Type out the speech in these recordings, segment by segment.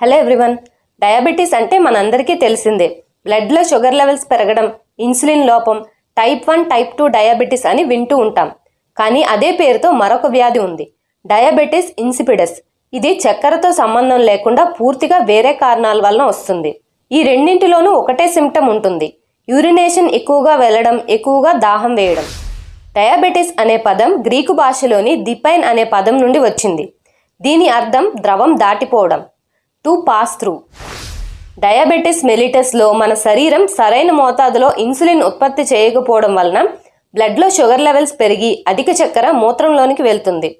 Hello everyone diabetes అంటే మనందరికీ తెలిసిందే. బ్లడ్లో షుగర్ లెవెల్స్ పెరగడం ఇన్సులిన్ లోపం type one type two diabetes అని వింటూ ఉంటాం. కానీ అదే పేరుతో మరొక వ్యాధి ఉంది. డయాబెటీస్ ఇన్సిపిడస్ ఇది చక్కెరతో సంబంధం లేకుండా పూర్తిగా వేరే కారణాల వలన వస్తుంది. ఈ రెండింటిలోనూ ఒకటే సిమ్టమ్ ఉంటుంది. యూరినేషన్ ఎక్కువగా వెళ్ళడం ఎక్కువగా దాహం వేయడం. డయాబెటిస్ అనే పదం గ్రీకు భాషలోని దిపైన్ అనే పదం నుండి వచ్చింది. దీని అర్థం ద్రవం దాటిపోవడం. To pass through. డయాబెటిస్ మెలిటస్లో మన శరీరం సరైన మోతాదులో ఇన్సులిన్ ఉత్పత్తి చేయకపోవడం వలన బ్లడ్లో షుగర్ లెవెల్స్ పెరిగి అధిక చక్కెర మూత్రంలోనికి వెళ్తుంది.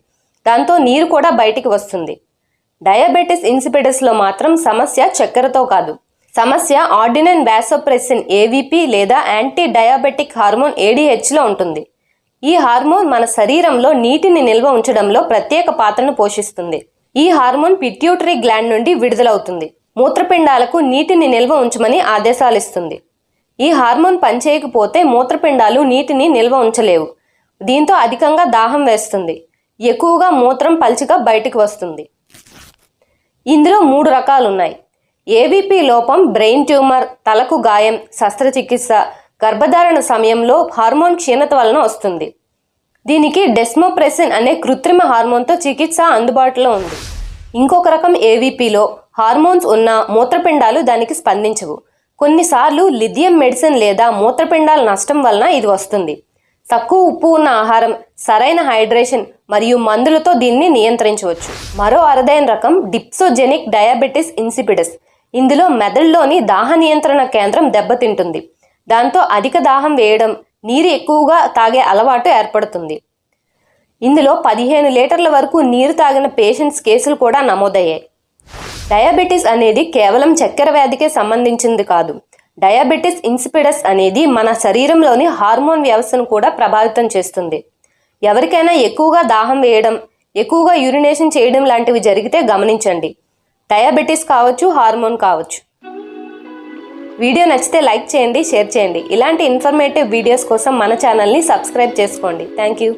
దాంతో నీరు కూడా బయటికి వస్తుంది. డయాబెటిస్ ఇన్సిపిడస్లో మాత్రం సమస్య చక్కెరతో కాదు. సమస్య ఆర్డినన్ బ్యాసోప్రెసిన్ ఏవిపి లేదా యాంటీ డయాబెటిక్ హార్మోన్ ఏడిహెచ్లో ఉంటుంది. ఈ హార్మోన్ మన శరీరంలో నీటిని నిల్వ ఉంచడంలో ప్రత్యేక పాత్రను పోషిస్తుంది. ఈ హార్మోన్ పిట్యూటరీ గ్లాండ్ నుండి విడుదలవుతుంది. మూత్రపిండాలకు నీటిని నిల్వ ఉంచమని ఆదేశాలు ఇస్తుంది ఈ హార్మోన్ పనిచేయకపోతే మూత్రపిండాలు నీటిని నిల్వ ఉంచలేవు. దీంతో అధికంగా దాహం వేస్తుంది. ఎక్కువగా మూత్రం పల్చిగా బయటికి వస్తుంది. ఇందులో మూడు రకాలు ఉన్నాయి ఏబీపీ లోపం బ్రెయిన్ ట్యూమర్ తలకు గాయం శస్త్రచికిత్స గర్భధారణ సమయంలో హార్మోన్ క్షీణత వలన వస్తుంది. దీనికి డెస్మోప్రెసిన్ అనే కృత్రిమ హార్మోన్తో చికిత్స అందుబాటులో ఉంది. ఇంకొక రకం ఏవీపీలో హార్మోన్స్ ఉన్న మూత్రపిండాలు దానికి స్పందించవు. కొన్నిసార్లు లిథియం మెడిసిన్ లేదా మూత్రపిండాల నష్టం వలన ఇది వస్తుంది. తక్కువ ఉప్పు ఉన్న ఆహారం సరైన హైడ్రేషన్ మరియు మందులతో దీన్ని నియంత్రించవచ్చు. మరో అరుదైన రకం డిప్సోజెనిక్ డయాబెటిస్ ఇన్సిపిడస్. ఇందులో మెదడులోని దాహ నియంత్రణ కేంద్రం దెబ్బతింటుంది. దాంతో అధిక దాహం వేయడం నీరు ఎక్కువగా తాగే అలవాటు ఏర్పడుతుంది. ఇందులో పదిహేను లీటర్ల వరకు నీరు తాగిన పేషెంట్స్ కేసులు కూడా నమోదయ్యాయి. డయాబెటీస్ అనేది కేవలం చక్కెర వ్యాధికే సంబంధించింది కాదు. డయాబెటిస్ ఇన్సిపిడస్ అనేది మన శరీరంలోని హార్మోన్ వ్యవస్థను కూడా ప్రభావితం చేస్తుంది. ఎవరికైనా ఎక్కువగా దాహం వేయడం ఎక్కువగా యూరినేషన్ చేయడం లాంటివి జరిగితే గమనించండి. డయాబెటీస్ కావచ్చు హార్మోన్ కావచ్చు. వీడియో నచ్చితే లైక్ చేయండి షేర్ చేయండి. ఇలాంటి ఇన్ఫర్మేటివ్ వీడియోస్ కోసం మన ఛానల్ని సబ్స్క్రైబ్ చేసుకోండి. Thank you